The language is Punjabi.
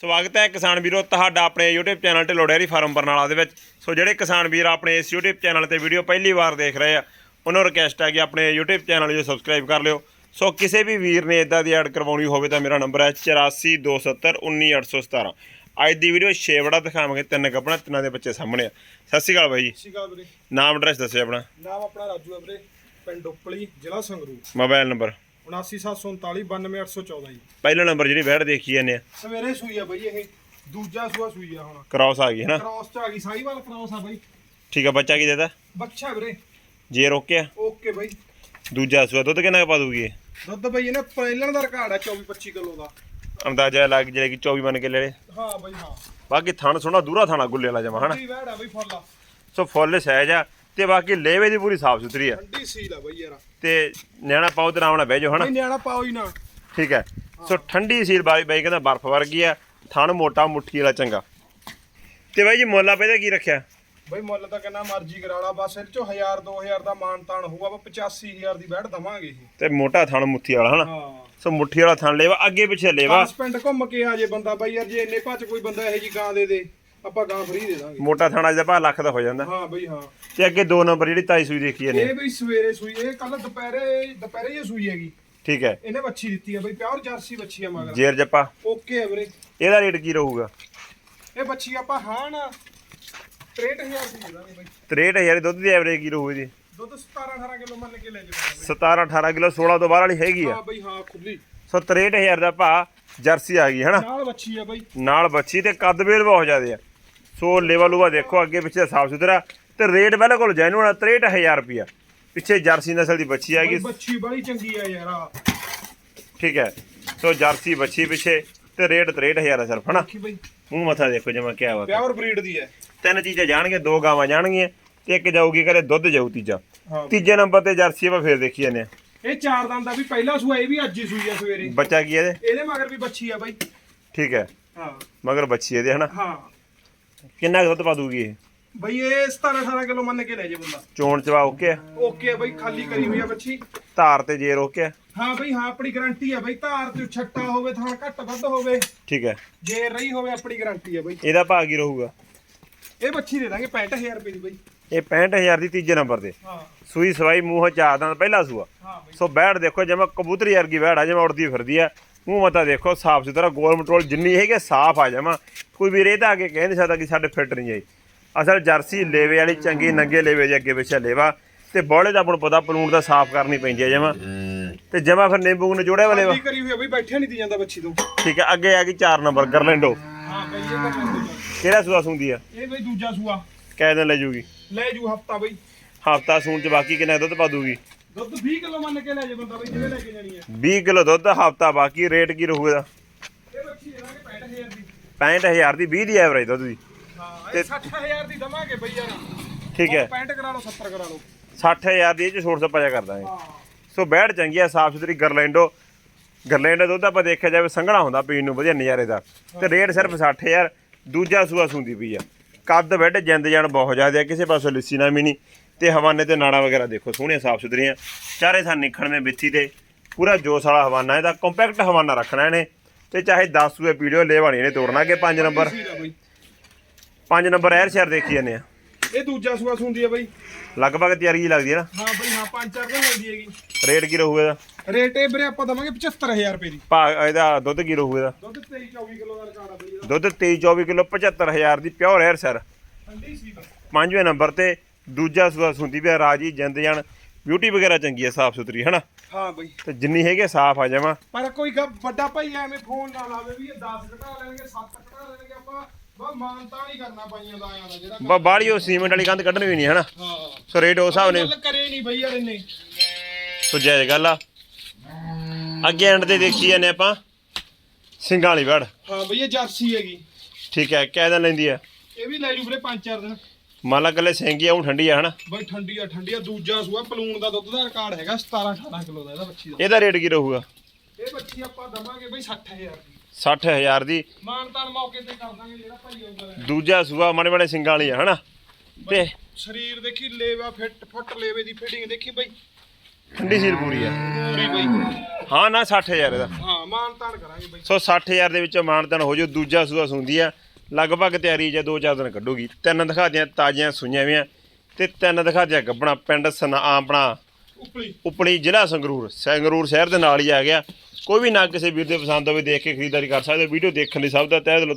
ਸਵਾਗਤ ਹੈ ਕਿਸਾਨ ਵੀਰੋ ਤੁਹਾਡਾ ਆਪਣੇ YouTube channel Dhillon dairy farm Barnala ਦੇ ਵਿੱਚ। ਸੋ ਜਿਹੜੇ ਕਿਸਾਨ ਵੀਰ ਆਪਣੇ ਇਸ YouTube ਚੈਨਲ ਤੇ ਵੀਡੀਓ ਪਹਿਲੀ ਵਾਰ ਦੇਖ ਰਹੇ ਆ ਉਹਨਾਂ ਨੂੰ ਰਿਕਵੈਸਟ ਹੈ ਕਿ ਆਪਣੇ YouTube ਚੈਨਲ ਨੂੰ ਸਬਸਕ੍ਰਾਈਬ ਕਰ ਲਿਓ। ਸੋ ਕਿਸੇ ਵੀ ਵੀਰ ਨੇ ਇਦਾਂ ਦੀ ਐਡ ਕਰਵਾਉਣੀ ਹੋਵੇ ਤਾਂ ਮੇਰਾ ਨੰਬਰ ਹੈ 8427191817 ਅੱਜ ਦੀ ਵੀਡੀਓ ਛੇਵੜਾ ਦਿਖਾਵਾਂਗੇ ਤਿੰਨ ਗੱਭਣਾ ਤਿੰਨਾਂ ਦੇ ਬੱਚੇ ਸਾਹਮਣੇ ਆ। ਸਤਿ ਸ਼੍ਰੀ ਅਕਾਲ ਬਾਈ ਜੀ। ਸਤਿ ਸ਼੍ਰੀ ਅਕਾਲ ਵੀਰੇ। ਨਾਮ ਐਡਰੈਸ ਦੱਸਿਓ ਆਪਣਾ। ਨਾਮ ਆਪਣਾ ਰਾਜੂ ਹੈ ਵੀਰੇ ਪਿੰਡ ਉਪਲੀ ਜ਼ਿਲ੍ਹਾ ਸੰਗਰੂਰ। ਮੋਬਾਈਲ ਨੰਬਰ 79739 ਜੀ ਪਹਿਲਾ ਨੰਬਰ ਜਿਹੜੀ ਵੈੜ ਦੇਖੀ ਜਾਂਦੇ ਆ। ਸਵੇਰੇ ਸੂਈ ਆ ਬਈ ਇਹ ਦੂਜਾ ਸੂਆ ਸੂਈ ਆ ਹੁਣ। ਕ੍ਰਾਸ ਆ ਗਈ ਹੈ ਨਾ? ਕ੍ਰਾਸ ਚ ਆ ਗਈ ਸਾਈਵਾਲ ਕ੍ਰਾਸ ਆ ਬਈ। ਠੀਕ ਆ ਬੱਚਾ ਕੀ ਦੇਦਾ ਬੱਚਾ ਵੀਰੇ। ਜੇ ਰੋਕਿਆ ਓਕੇ ਬਈ। ਦੂਜਾ ਸੂਆ ਦੁੱਧ ਕਿੰਨਾ ਕੁ ਪਾ ਦੂਗੀ ਇਹ? ਦੁੱਧ ਬਈ ਇਹਨੇ ਪਹਿਲਣ ਦਾ ਰਿਕਾਰਡ ਆ 24 25 ਕਿਲੋ ਦਾ। ਅੰਦਾਜ਼ਾ ਲੱਗ ਜਿਹੜਾ ਕਿ 24 ਮੰਨ ਕੇ ਲੈ ਲੈ। ਹਾਂ ਬਈ ਹਾਂ। ਬਾਕੀ ਥਣ ਸੋਹਣਾ ਦੂਰਾ ਥਾਣਾ ਗੁੱਲੇ ਵਾਲਾ ਜਮਾ ਹਨਾ? ਠੰਡੀ ਵੈੜ ਆ ਬਈ ਫੁੱਲ। ਸੋ ਫੁੱਲ ਸਹਿਜ ਆ। ਤੇ ਬਾਕੀ ਲੇਵੇ ਦੀ ਪੂਰੀ ਸਾਫ਼ ਸੁਥਰੀ ਆ। ਠੰਡੀ ਸੀਲ ਆ ਬਈ ਯਾਰ। ਤੇ ਨਿਆਣਾ ਪਾਉ ਤੇ ਆਰਾਮ ਨਾਲ ਬਹਿ ਜਾਓ ਹਨਾ? ਬਈ ਨਿਆਣਾ ਪਾਓ ਹੀ ਨਾ। ਠੀਕ ਹੈ। ਸੋ ਠੰਡੀ ਸੀਲ ਬਾਈ ਬਾਈ ਕਹਿੰਦਾ ਬਰਫ਼ ਵਰਗੀ ਆ ਥਣ ਮੋਟਾ ਮੁੱਠੀ ਵਾਲਾ ਚੰਗਾ। ਤੇ ਬਾਈ ਜੀ ਮੁੱਲ ਆਪੇ ਦਾ ਕੀ ਰੱਖਿਆ? ਬਈ ਮੁੱਲ ਤਾਂ ਕਿੰਨਾ ਮਰਜ਼ੀ ਕਰਾ ਲਾ ਬਸ ਇਹ ਚੋਂ 1000 2000 ਦਾ ਮਾਨ ਤਾਨ ਹੋਊਗਾ ਆਪਾਂ 85000 ਦੀ ਵੈੜ ਦਵਾਂਗੇ ਇਹ। ਤੇ ਮੋਟਾ ਥਣ ਮੁੱਠੀ ਵਾਲਾ ਹਨਾ? ਹਾਂ। ਸੋ ਮੁੱਠੀ ਵਾਲਾ ਥਣ ਲੇਵਾ ਅੱਗੇ ਪਿੱਛੇ ਲੇਵਾ। 10 ਪਿੰਡ ਘੁੰਮ ਕੇ ਆ ਜੇ ਬੰਦਾ ਬਈ ਯਾਰ ਜੇ ਇੰਨੇ ਭੱਜ ਕੋਈ ਬੰਦਾ ਇਹੋ ਜੀ ਗਾਂ ਦੇ ਦੇ। ਆਪਾਂ ਗਾਂ ਫਰੀ ਦੇ ਦਾਂਗੇ। ਮੋਟਾ ਥਣ ਅੱਜ ਦਾ ਭਾਅ ਲੱਖ ਦਾ ਹੋ ਜਾਂਦਾ। ਹਾਂ ਬਈ ਹਾਂ। ਤੇ ਅੱਗੇ ਦੋ ਨੰਬਰ ਜਿਹੜੀ ਤਾਈ ਸੂਈ ਦੇਖੀ ਜਾਂਦੇ ਇਹ ਬਈ ਸਵੇਰੇ ਸੂਈ ਇਹ ਕੱਲ ਦੁਪਹਿਰੇ ਦੁਪਹਿਰੇ ਹੀ ਸੂਈ ਹੈਗੀ। ਠੀਕ ਹੈ। ਇਹਨੇ ਬੱਚੀ ਦਿੱਤੀ ਆ ਬਈ ਪਿਓਰ ਜਰਸੀ ਬੱਚੀ ਆ ਮਗਰ। ਜੇਰ ਜੱਪਾ। ਓਕੇ ਆ ਵੀਰੇ। ਇਹਦਾ ਰੇਟ ਕੀ ਰਹੂਗਾ? ਇਹ ਬੱਚੀ ਆਪਾਂ ਹਾਂ ਨਾ 63000 ਦੀ ਦੇ ਦਾਂਗੇ ਬਈ। 63000 ਦੁੱਧ ਦੀ ਐਵਰੇਜ ਕੀ ਰਹੂ ਇਹਦੀ? ਦੁੱਧ 17 18 ਕਿਲੋ ਮੰਨ ਕੇ ਲੈ ਜਾਵਾਂਗੇ 17 18 ਕਿਲੋ 16 ਤੋਂ ਬਾਹਰ ਵਾਲੀ ਹੈਗੀ ਆ। ਹਾਂ ਬਈ ਹਾਂ ਖੁੱਲੀ। ਸੋ 63000 ਦਾ ਭਾਅ ਜਰਸੀ ਆ ਗਈ ਹਨਾ ਨਾਲ ਬੱਚੀ ਆ ਬਈ। ਨਾਲ ਬੱਚੀ ਤੇ ਕੱਦ ਵੇਲ ਬਹੁਤ ਜ਼ਿਆਦੇ ਆ। ਸੋ ਲੈਵਲ ਲੂਵਾ ਦੇਖੋ ਅੱਗੇ ਪਿੱਛੇ ਸਾਫ਼ ਸੁਥਰਾ। ਤੇ ਰੇਟ ਬਿਲਕੁਲ ਜੈਨੂਨ 63000 ਰੁਪਿਆ ਪਿੱਛੇ ਜਰਸੀ ਨਸਲ ਦੀ ਬੱਚੀ ਗਈ। ਬੱਚੀ ਬੜੀ ਚੰਗੀ ਆ ਯਾਰ ਆ। ਠੀਕ ਹੈ। ਸੋ ਜਰਸੀ ਬੱਚੀ ਪਿੱਛੇ ਤੇ ਰੇਟ 63000 ਆ ਸਿਰਫ ਹਨਾ? ਮੂੰਹ ਮੱਥਾ ਦੇਖੋ ਜਮਾ ਕਿਆ ਵਾ ਪਿਓਰ ਬਰੀਡ ਦੀ ਹੈ। ਤਿੰਨ ਚੀਜ਼ਾਂ ਜਾਣਗੇ ਦੋ ਗਾਵਾਂ ਜਾਣਗੀਆਂ ਤੇ ਇੱਕ ਜਾਊਗੀ ਘਰੇ ਦੁੱਧ ਜਾਊ ਤੀਜਾ। ਹਾਂ ਤੀਜੇ ਨੰਬਰ ਤੇ ਜਰਸੀ ਆਪਾਂ ਫੇਰ ਦੇਖੀ ਜਾਂਦੇ ਆ ਇਹ ਚਾਰ ਦੰਦ ਦਾ ਵੀ ਪਹਿਲਾ ਸੂਆ ਇਹ ਵੀ ਅੱਜ ਹੀ ਸੂਈ ਆ ਸਵੇਰੇ। ਬੱਚਾ ਕੀ ਹੈ ਇਹਦੇ? ਇਹਦੇ ਮਗਰ ਵੀ ਬੱਚੀ ਆ ਬਈ। ਠੀਕ ਹੈ। ਹਾਂ। ਮਗਰ ਬੱਚੀ ਇਹਦੇ ਹਨਾ? ਹਾਂ। ਕਿੰਨਾ ਕੁ ਦੁੱਧ ਪਾ ਦੂਗੀ ਇਹ? ਬਈ ਇਹ 17 18 ਕਿਲੋ ਮੰਨ ਕੇ ਲੈ ਜੇ ਬੰਦਾ। ਚੋਣ ਚਵਾ ਓਕੇ ਆ? ਓਕੇ ਆ ਬਈ ਖਾਲੀ ਕਰੀ ਹੋਈ ਆ ਬੱਚੀ। ਧਾਰ ਤੇ ਜੇਰ ਓਕੇ ਆ? ਹਾਂ ਬਈ ਹਾਂ ਆਪਣੀ ਗਾਰੰਟੀ ਆ ਬਈ ਧਾਰ ਤੇ ਛੱਟਾ ਹੋਵੇ ਥਾਂ ਘੱਟ ਵੱਧ ਹੋਵੇ। ਠੀਕ ਹੈ ਜੇ ਰਹੀ ਹੋਵੇ ਆਪਣੀ ਗਾਰੰਟੀ ਆ ਬਈ। ਇਹਦਾ ਭਾਅ ਕੀ ਰਹੂਗਾ? ਇਹ ਬੱਚੀ ਦੇ ਦਾਂਗੇ 65000 ਰੁਪਏ ਦੀ ਬਈ। ਇਹ 65000 ਦੀ ਤੀਜੇ ਨੰਬਰ ਤੇ। ਹਾਂ। ਸੂਈ ਸਵਾਈ ਮੂੰਹ ਚਾਹਦਾਂ ਪਹਿਲਾ ਸੂਆ। ਹਾਂ ਬਈ। ਸੋ ਬੈੜ ਦੇਖੋ ਜਿਵੇਂ ਕਬੂਤਰੀ ਵਰਗੀ ਬੈੜ ਆ ਜਿਵੇਂ ਉੜਦੀ ਫਿਰਦੀ ਆ। ਮੂੰਹ ਮਤਾ ਦੇਖੋ ਸਾਫ਼ ਸੁਥਰਾ ਗੋਲ ਮਟੋਲ ਜਿੰਨੀ ਹੈਗੀ ਸਾਫ਼ ਆ ਜਾਵਾਂ। ਕੋਈ ਵੀ ਇਹ ਤਾਂ ਕੇ ਕਹਿ ਨਹੀਂ ਸਕਦਾ ਕਿ ਸਾਡੇ ਫਿੱਟ ਨਹੀਂ ਆਈ ਅਸਲ ਜਰਸੀ ਲੇਵੇ ਵਾਲੀ ਚੰਗੀ ਨੰਗੇ ਲੇਵੇ ਦੇ ਅੱਗੇ ਪਿੱਛੇ ਲੇਵਾ। ਤੇ ਬੋਲੇ ਦਾ ਆਪਾਂ ਨੂੰ ਪਤਾ ਪਲੂਣ ਦਾ ਸਾਫ਼ ਕਰਨੀ ਪੈਂਦੀ ਹੈ ਜਮਾ। ਤੇ ਜਮਾ ਫਿਰ ਨਿੰਬੂ ਨਿਚੋੜੇ ਵਾਲੇ ਵਾ? ਖਾਲੀ ਕਰੀ ਹੋਈ ਆ ਬਈ ਬੈਠਿਆ ਨਹੀਂ ਦੀ ਜਾਂਦਾ ਬੱਚੀ ਤੋਂ। ਠੀਕ ਹੈ ਅੱਗੇ ਆ ਗਈ 4 ਨੰਬਰ ਗਰਲੈਂਡੋ ਹਾਂ ਬਈ ਇਹ। ਕਿਹੜਾ ਸੂਆ ਸੁੰਦੀ ਆ? ਇਹ ਬਈ ਦੂਜਾ ਸੂਆ। ਕਹਿ ਦਿਨ ਲੈ ਜੂਗੀ। ਲੈ ਜੂ ਹਫਤਾ ਬਈ। ਹਫਤਾ ਸੂਣ ਚ ਬਾਕੀ ਕਿੰਨਾ ਦੁੱਧ ਪਾ ਦੂਗੀ? ਦੁੱਧ 20 ਕਿਲੋ ਮੰਨ ਕੇ ਲੈ ਜੇ ਬੰਦਾ ਬਈ ਜਿਵੇਂ ਲੈ ਕੇ ਜਾਣੀ ਹੈ 20 ਕਿਲੋ ਦੁੱਧ ਹਫਤਾ ਬਾਕੀ ਰੇਟ ਕੀ ਰਹੂ ਇਹਦਾ? ਇਹ ਬੱਚੀ ਦੇ ਦਾਂਗੇ 65000 ਦੀ। 65000 ਦੀ 20 ਦੀ ਐਵਰੇਜ ਦੁੱਧ ਦੀ। ਹਾਂ ਇਹ 60000 ਦੀ ਦਵਾਂਗੇ ਬਈ ਯਾਰ। ਠੀਕ ਹੈ। 65 ਕਰਾ ਲਓ 70 ਕਰਾ ਲਓ। 60000 ਦੀ ਇਹ ਚ ਛੋਟ ਸਪਾਜਾ ਕਰ ਦਾਂਗੇ। ਹਾਂ। ਸੋ ਬੈੜ ਚੰਗੀ ਆ ਸਾਫ਼ ਸੁਥਰੀ ਗਰਲੈਂਡੋ। ਗਰਲੈਂਡੋ ਦੁੱਧ ਆਪਾਂ ਦੇਖਿਆ ਜਾਵੇ ਸੰਘਣਾ ਹੁੰਦਾ ਪੀਣ ਨੂੰ ਵਧੀਆ ਨਜ਼ਾਰੇਦਾਰ ਤੇ ਰੇਟ ਸਿਰਫ 60000 ਦੂਜਾ ਸੂਆ ਸੁੰਦੀ ਪਈ ਆ। ਕੱਦ ਬੈੱਡ ਜਿੰਦ ਜਾਨ ਬਹੁਤ ਜ਼ਿਆਦਾ ਆ ਕਿਸੇ ਪਾਸੋਂ ਲਿੱਸੀ ਨਾ ਵੀ ਨਹੀਂ ਤੇ ਹਵਾਨੇ ਤੇ ਨਾੜਾ ਵਗੈਰਾ ਦੇਖੋ ਸੋਹਣੀਆਂ ਸਾਫ਼ ਸੁਥਰੀਆਂ। ਚਾਰੇ ਥਾਂ ਨਿਖਣ ਮੇ ਬਿੱਥੀ ਤੇ ਪੂਰਾ ਜੋਸ ਵਾਲਾ ਹਵਾਨਾ ਇਹਦਾ ਕੰਪੈਕਟ ਹਵਾਨਾ ਰੱਖਣਾ ਇਹਨੇ। ਤੇ ਚਾਹੇ 10 ਸੂਏ ਵੀਡੀਓ ਲੈਵਾਣੀ ਇਹਨੇ ਤੋੜਨਾ ਕਿ 5 ਨੰਬਰ? ਸੀਰਾ ਬਈ। 5 ਨੰਬਰ ਐਰ ਸ਼ਹਿਰ ਦੇਖੀ ਜਾਂਦੇ ਆ। ਇਹ ਦੂਜਾ ਸੂਆ ਸੁੰਦੀ ਹੈ ਬਈ। ਲਗਭਗ ਤਿਆਰੀ ਜੀ ਲੱਗਦੀ ਹੈ ਨਾ? ਹਾਂ ਬਈ ਹਾਂ ਪੰਜ ਚਾਰ ਦਿਨ ਲੈਂਦੀ ਹੈਗੀ। ਰੇਟ ਕੀ ਰਹੂ ਇਹਦਾ? ਰੇਟ ਇਹ ਵੀਰੇ ਆਪਾਂ ਦਵਾਂਗੇ 75000 ਰੁਪਏ ਦੀ। ਭਾ ਇਹਦਾ ਦੁੱਧ ਕੀ ਰਹੂ ਇਹਦਾ? ਦੁੱਧ 23 24 ਕਿਲੋ ਦਾ ਰਿਕਾਰਡ ਆ ਬਈ ਇਹਦਾ। ਦੁੱਧ 23 24 ਕਿਲੋ 75000 ਦੀ ਪਿਓਰ 에ਅਰ ਸਰ ਠੰਡੀ ਸੀ ਬਸ ਪੰਜਵੇਂ ਨੰਬਰ ਤੇ ਦੂਜਾ ਸੂਆ ਸੁੰਦੀ ਪਿਆ ਰਾਜੀ ਜਿੰਦ ਜਾਨ ਬਿਊਟੀ ਵਗੈਰਾ ਚੰਗੀ ਹੈ ਸਾਫ਼ ਸੁਥਰੀ ਹਨਾ? ਹਾਂ ਬਈ। ਤੇ ਜਿੰਨੀ ਹੈਗੇ ਸਾਫ਼ ਆ ਜਾਵਾਂ। ਪਰ ਕੋਈ ਗ- ਵੱਡਾ ਭਾਈ ਐਵੇਂ ਫੋਨ ਨਾ ਲਾਵੇ ਵੀ ਇਹ 10 ਘਟਾ ਲੈਣਗੇ 7 ਘਟਾ ਲੈਣਗੇ ਆਪਾਂ ਬਾ ਮਾਨਤਾ ਨਹੀਂ ਕਰਨਾ ਪਾਈਆਂ ਦਾ ਆਇਆ ਦਾ ਜਿਹੜਾ ਬਾ ਬਾੜੀ ਉਹ ਸੀਮੈਂਟ ਵਾਲੀ ਕੰਧ ਕੱਢਣੀ ਵੀ ਨਹੀਂ ਹਨਾ? ਹਾਂ। ਸੋ ਰੇਟ ਉਸ ਹਿਸਾਬ ਨੇ ਗੱਲ ਕਰੇ ਨਹੀਂ ਬਈ ਯਾਰ ਇਹਨੇ ਸੋ ਜਾਇਜ਼ ਗੱਲ ਆ। ਅੱਗੇ ਐਂਡ ਤੇ ਦੇਖੀ ਜਾਂਦੇ ਆਪਾਂ। ਸਿੰਘਾਂ ਵਾਲੀ ਵੜ। ਹਾਂ ਬਈ ਇਹ ਜਰਸੀ ਹੈਗੀ। ਠੀਕ ਹੈ ਕਹਿ ਦਿਨ ਲੈਂਦੀ ਆ? ਇਹ ਵੀ ਲੈ ਜੂ ਵੀਰੇ 5-4 ਦਿਨ। ਮੰਨ ਲਾ ਗੱਲੇ ਸਿੰਘੀ ਆਉਂ ਠੰਡੀ ਆ ਹਨਾ? ਬਈ ਠੰਡੀ ਆ ਠੰਡੀ ਆ ਦੂਜਾ ਸੂਆ ਪਲੂਣ ਦਾ ਦੁੱਧ ਦਾ ਰਿਕਾਰਡ ਹੈਗਾ 17-18 ਕਿਲੋ ਦਾ ਇਹਦਾ ਬੱਚੀ ਦਾ। ਇਹਦਾ ਰੇਟ ਕੀ ਰਹੂਗਾ? ਇਹ ਬੱਚੀ ਆਪਾਂ ਦਵਾਂਗੇ ਬਈ 60000 ਦੀ। 60000 ਦੀ। ਮਾਨਤਾਨ ਮੌਕੇ ਤੇ ਕਰ ਦਾਂਗੇ ਜਿਹੜਾ ਭਾਈ ਆਉਂਦਾ। ਦੂਜਾ ਸੂਆ ਮਾੜੇ ਮਾੜੇ ਸਿੰਘਾਂ ਵਾਲੀ ਆ ਹਨਾ? ਤੇ ਸਰੀਰ ਦੇਖੀ ਲੇਵਾ ਫਿੱਟ ਫੁੱਟ ਲੇਵੇ ਦੀ ਫਿਟਿੰਗ ਦੇਖੀ ਬਈ। ਠੰਡੀ ਸੀਲ ਪੂਰੀ ਆ। ਪੂਰੀ ਬਈ। ਹਾਂ ਨਾ 60000 ਇਹਦਾ। ਹਾਂ ਮਾਨਤਾਨ ਕਰਾਂਗੇ ਬਈ। ਸੋ 60000 ਦੇ ਵਿੱਚੋਂ ਮਾਨਤਨ ਹੋ ਜਾਊ ਦੂਜਾ ਸੂਆ ਸੁੰਦੀ ਆ। ਲਗਭਗ ਤਿਆਰੀ ਜਾਂ ਦੋ ਚਾਰ ਦਿਨ ਕੱਢੂਗੀ। ਤਿੰਨ ਦਿਖਾ ਦਿਆਂ ਤਾਜ਼ੀਆਂ ਸੂਈਆਂ ਵੀਆਂ ਤੇ ਤਿੰਨ ਦਿਖਾ ਦਿਆਂ ਗੱਬਣਾ ਪਿੰਡ ਸਨਾ ਆਪਣਾ ਉਪਲੀ। ਉਪਲੀ ਜ਼ਿਲ੍ਹਾ ਸੰਗਰੂਰ। ਸੰਗਰੂਰ ਸ਼ਹਿਰ ਦੇ ਨਾਲ ਹੀ ਆ ਗਿਆ। ਕੋਈ ਵੀ ਨਾ ਕਿਸੇ ਵੀਰ ਦੇ ਪਸੰਦ ਹੋਵੇ ਦੇਖ ਕੇ ਖਰੀਦਦਾਰੀ ਕਰ ਸਕਦੇ ਹੋ। ਵੀਡੀਓ ਦੇਖਣ ਲਈ ਸਭ ਦਾ ਤਹਿ ਦਿਲੋਂ